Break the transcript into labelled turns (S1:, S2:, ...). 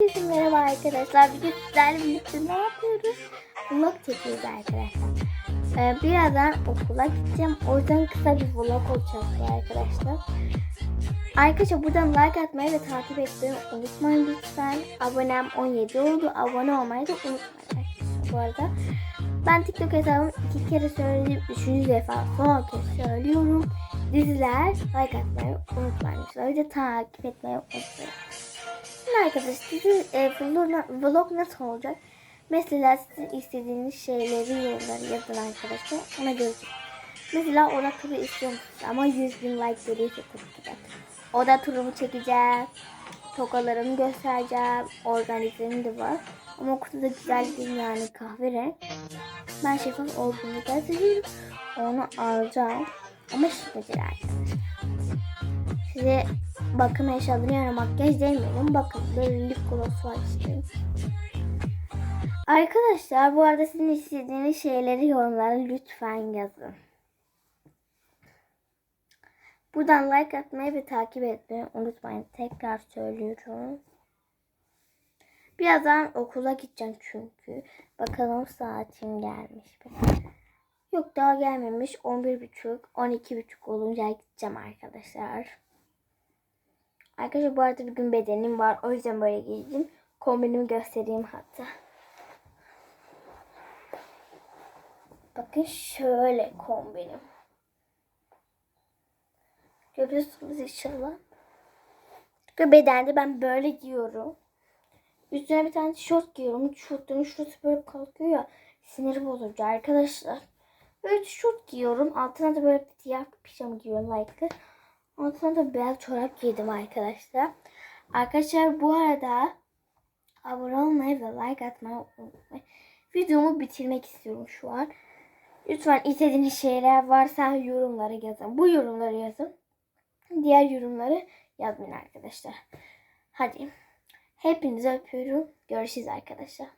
S1: Herkese merhaba arkadaşlar. Bugün sizlerle birlikte ne yapıyoruz? Vlog çekiyoruz arkadaşlar. Ee, birazdan okula gideceğim. O yüzden kısa bir vlog olacak arkadaşlar. Arkadaşlar buradan like atmayı ve takip etmeyi unutmayın lütfen. Abonem 17 oldu. Abone olmayı da unutmayın arkadaşlar bu arada. Ben TikTok hesabımı iki kere söyledim. Üçüncü defa son kez söylüyorum. Diziler like atmayı unutmayın. Öyle takip etmeyi unutmayın. Şimdi arkadaşlar sizin e, vlog, nasıl olacak? Mesela sizin istediğiniz şeyleri yorumlara yazın arkadaşlar. Ona göreceğiz. Mesela oda turu istiyor musunuz? Ama 100 bin like gelirse tabii ki de. Oda turumu çekeceğim. Tokalarımı göstereceğim. Organizelerim de var. Ama kutuda güzel değil yani kahverengi. Ben şeffaf olduğunu gösteriyorum. Onu alacağım. Ama şimdi arkadaşlar. Size bakım eşyaları yani makyaj demiyorum. Bakın böyle lip gloss var işte. Arkadaşlar bu arada sizin istediğiniz şeyleri yorumlara lütfen yazın. Buradan like atmayı ve takip etmeyi unutmayın. Tekrar söylüyorum. Birazdan okula gideceğim çünkü. Bakalım saatim gelmiş mi? Yok daha gelmemiş. 11.30, 12.30 olunca gideceğim arkadaşlar. Arkadaşlar bu arada bir gün bedenim var. O yüzden böyle giydim. Kombinimi göstereyim hatta. Bakın şöyle kombinim. Görüyorsunuz inşallah. Ve bedende ben böyle giyiyorum. Üstüne bir tane tişört giyiyorum. Tişörtlerin şurası böyle kalkıyor ya. Siniri bozucu arkadaşlar. Böyle tişört giyiyorum. Altına da böyle bir bir pijama giyiyorum like'lı. Altına da beyaz çorap giydim arkadaşlar. Arkadaşlar bu arada abone olmayı ve like atmayı unutmayın. Videomu bitirmek istiyorum şu an. Lütfen istediğiniz şeyler varsa yorumlara yazın. Bu yorumları yazın. Diğer yorumları yazmayın arkadaşlar. Hadi. Hepinizi öpüyorum. Görüşürüz arkadaşlar.